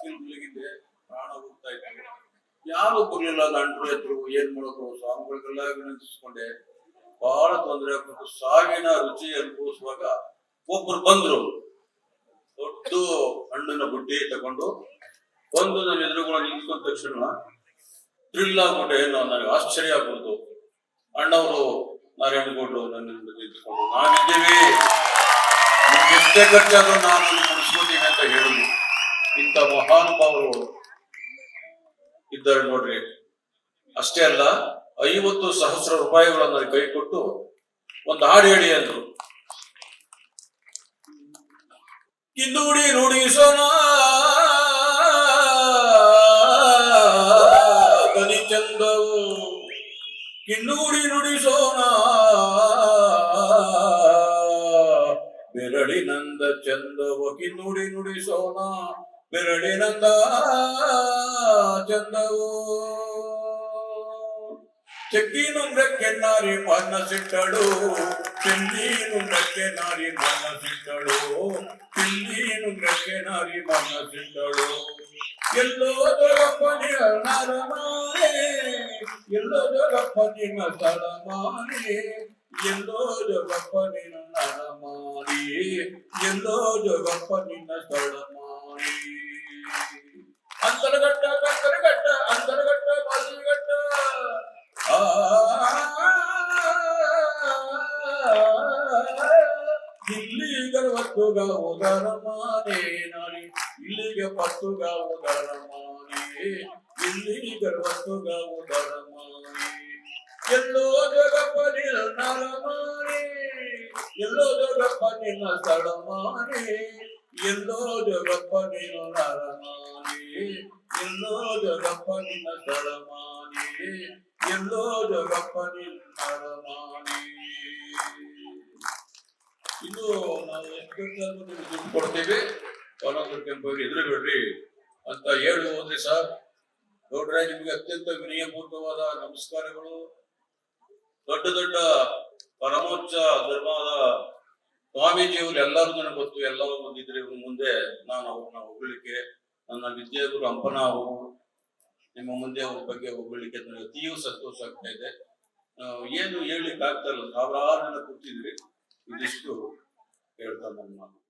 ಹಾಸಿಗೆ ಮುಳುಗಿದೆ ಪ್ರಾಣ ಹೋಗ್ತಾ ಇತ್ತು ಯಾರು ಬರಲಿಲ್ಲ ಗಂಟು ಎದ್ರು ಏನ್ ಮಾಡೋದು ಸ್ವಾಮಿಗಳಿಗೆಲ್ಲ ವಿನಂತಿಸ್ಕೊಂಡೆ. ಬಹಳ ತೊಂದರೆ ಆಗ್ಬಿಟ್ಟು ಸಾವಿನ ರುಚಿ ಅನುಭವಿಸುವಾಗ ಒಬ್ರು ಬಂದ್ರು. ದೊಡ್ಡ ಹಣ್ಣಿನ ಬುಟ್ಟಿ ತಗೊಂಡು ಒಂದು ನನ್ನ ಎದುರುಗಳ ನಿಂತ್ಕೊಂಡ ತಕ್ಷಣ ಥ್ರಿಲ್ ಆಗ್ಬಿಟ್ಟೆ. ಏನೋ ನನಗೆ ಆಶ್ಚರ್ಯ ಆಗ್ಬಿಡ್ತು. ಅಣ್ಣವರು ನಾರಾಯಣಗೌಡರು ನನ್ನ ನಿಂತ್ಕೊಂಡು ನಾವಿದ್ದೀವಿ ನಿಮ್ಗೆ ಎಷ್ಟೇ ಖರ್ಚಾದ್ರೂ ನಾನು ಇಂಥ ಮಹಾನುಭಾವರು ಇದ್ದಾರೆ ನೋಡ್ರಿ. ಅಷ್ಟೇ ಅಲ್ಲ, ಐವತ್ತು ಸಹಸ್ರ ರೂಪಾಯಿಗಳನ್ನ ಕೈ ಕೊಟ್ಟು ಒಂದು ಹಾಡು ಹೇಳಿ ಅಂದ್ರು. ಕಿಂದುಡಿ ನುಡಿಸೋಣ ಕಲಿ ಚಂದವು. ಕಿನ್ನೂಡಿ ನುಡಿಸೋಣ, ಬೆರಳಿನಂದ ಚಂದವ. ಕಿನ್ನುಡಿ ನುಡಿಸೋಣ ಬೆರಳಿನಂದ ಚಂದವು ಚೆಕ್ಕಿನುಂಗ್ರಕ್ಕೆ ನಾರಿ ಮನಸಿಟ್ಟಳು ಚೆಂದೀನುಂಗ್ರಕ್ಕೆ ನಾರಿ ಮನಸಿಟ್ಟಳು ಚೆಂದೀನುಂಗ್ರಕ್ಕೆ ನಾರಿ ಮನಸಿಟ್ಟಳು ಎಲ್ಲೋ ಜಗಪ್ಪನಿ ನರಮಾನೆ ಎಲ್ಲೋ ಜಗಪ್ಪನಿನ ತಳಮಾನೆ ಎಲ್ಲೋ ಜಗಪ್ಪನಿನ ನರಮಾರಿ ಎಲ್ಲೋ ಜಗಪ್ಪನಿನ ತಳಮಾರಿ ఇలుగలవట్టుగా ఉదరమానే నాని ఇల్లుగ పట్టుగా ఉదరమానే ఇల్లుగలవట్టుగా ఉదరమానే ఎల్లో జగపని నరమానే ఎల్లో జగపని నడమానే ఎల్లో జగపని నరమానే ఎల్లో జగపని నడమానే ఎల్లో జగపని నరమానే ಇನ್ನು ನಾವು ದುಡ್ಡು ಕೊಡ್ತೀವಿ. ಒಂದೊಂದು ಕೆಂಪು ಎದುರುಬೇಡ್ರಿ ಅಂತ ಹೇಳಿ ಹೋದ್ರಿ ಸರ್. ನೋಡ್ರೆ ನಿಮ್ಗೆ ಅತ್ಯಂತ ವಿನಯಪೂರ್ವಕವಾದ ನಮಸ್ಕಾರಗಳು. ದೊಡ್ಡ ದೊಡ್ಡ ಪರಮೋಚ್ಚ ಧರ್ಮದ ಸ್ವಾಮೀಜಿಯವರು ಎಲ್ಲರೂ ನನಗೆ ಗೊತ್ತು. ಎಲ್ಲರೂ ಬಂದಿದ್ರೆ ಇವ್ರ ಮುಂದೆ. ನಾನು ಅವ್ರನ್ನ ಹೊಗಳಿಕೆ, ನನ್ನ ವಿದ್ಯಾಗುರು ಅಂಪನ ಅವರು, ನಿಮ್ಮ ಮುಂದೆ ಅವ್ರ ಬಗ್ಗೆ ಹೊಗಳಿಕೆ ನನಗೆ ತೀವ್ರ ಸಂತೋಷ ಆಗ್ತಾ ಇದೆ. ಏನು ಹೇಳಲಿಕ್ಕೆ ಆಗ್ತಾ ಇಲ್ಲ. ಸಾವಿರಾರು ಜನ ಕೂತಿದ್ರಿ ilişki olur. Erdoğan'ın